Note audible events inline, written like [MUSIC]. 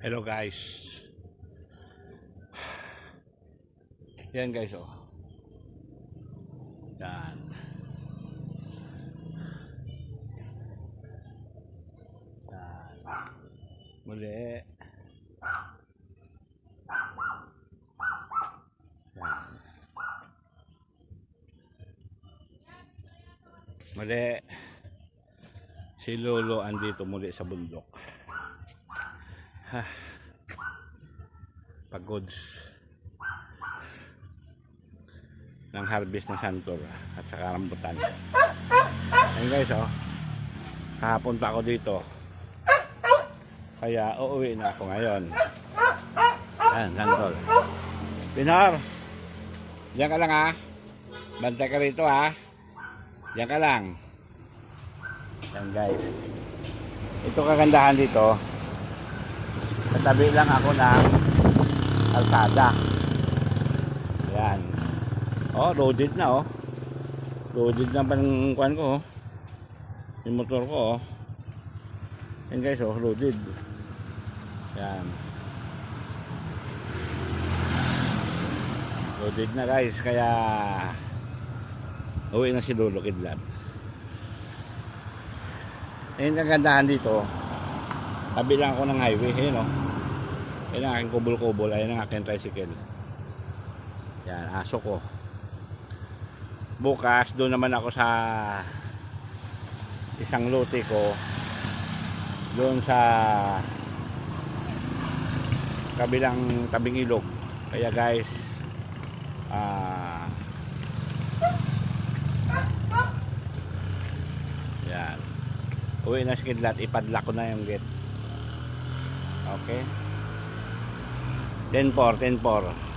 Hello guys. Yan guys oh. Yan. Yan. Muli. Yan. Muli. Si Lolo andito muli sa bundok. Ha. [SIGHS] Pagods ng harvest ng santor at saka rambutan. Ayun guys oh. Kahapon pa ako dito. Kaya uuwi na ako ngayon. Ayan, santor. Pinor! Diyan ka lang ha. Bantay ka rito ha. Diyan ka lang. Yan guys. Ito kagandahan dito. Katabi lang ako ng kalsada. Yan. Oh, loaded na oh. Loaded na pang kuan ko oh. Yung motor ko oh. Yan guys oh, loaded. Yan. Loaded na guys, kaya uwi na si Lolo Kidlat. Ayun kagandahan dito. Tabi lang ako ng highway, ayun oh. Yan ang aking kubol-kubol, ayun ang aking tricycle. Yan, aso ko. Bukas, doon naman ako sa isang lote ko. Doon sa kabilang tabing ilog. Kaya guys, ah yan. Uwi na si Kidlat, ipadlock ko na yung gate. Okay? 10-4, 10-4.